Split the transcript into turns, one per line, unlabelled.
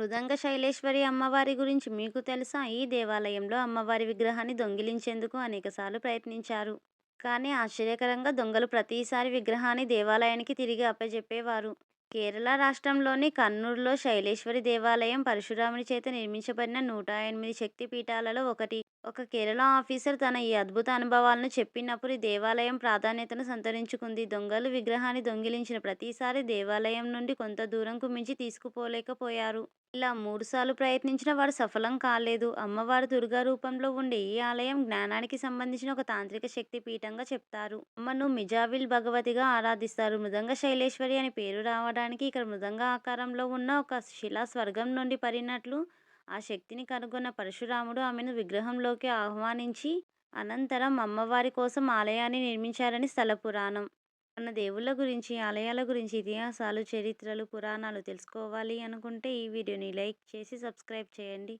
మృదంగ శైలేశ్వరి అమ్మవారి గురించి మీకు తెలుసా? ఈ దేవాలయంలో అమ్మవారి విగ్రహాన్ని దొంగిలించేందుకు అనేకసార్లు ప్రయత్నించారు. కానీ ఆశ్చర్యకరంగా దొంగలు ప్రతిసారి విగ్రహాన్ని దేవాలయానికి తిరిగి అప్పజెప్పేవారు. కేరళ రాష్ట్రంలోని కన్నూరులో శైలేశ్వరి దేవాలయం పరశురాముని చేత నిర్మించబడిన నూట ఎనిమిది శక్తి పీఠాలలో ఒకటి. ఒక కేరళ ఆఫీసర్ తన ఈ అద్భుత అనుభవాలను చెప్పినప్పుడు ఈ దేవాలయం ప్రాధాన్యతను సంతరించుకుంది. దొంగలు విగ్రహాన్ని దొంగిలించిన ప్రతిసారి దేవాలయం నుండి కొంత దూరంకు మించి తీసుకుపోలేకపోయారు. ఇలా మూడుసార్లు ప్రయత్నించినా వారు సఫలం కాలేదు. అమ్మవారు దుర్గా రూపంలో ఉండే ఈ ఆలయం జ్ఞానానికి సంబంధించిన ఒక తాంత్రిక శక్తి పీఠంగా చెప్తారు. అమ్మను మిజావిల్ భగవతిగా ఆరాధిస్తారు. మృదంగ శైలేశ్వరి అని పేరు రావడానికి ఇక్కడ మృదంగ ఆకారంలో ఉన్న ఒక శిలా స్వర్గం నుండి పడినట్లు ఆ శక్తిని కనుగొన్న పరశురాముడు ఆమెను విగ్రహంలోకి ఆహ్వానించి అనంతరం అమ్మవారి కోసం ఆలయాన్ని నిర్మించారని స్థల పురాణం. మన దేవుళ్ళ గురించి, ఆలయాల గురించి ఇతిహాసాలు, చరిత్రలు, పురాణాలు తెలుసుకోవాలి అనుకుంటే ఈ వీడియోని లైక్ చేసి సబ్స్క్రైబ్ చేయండి.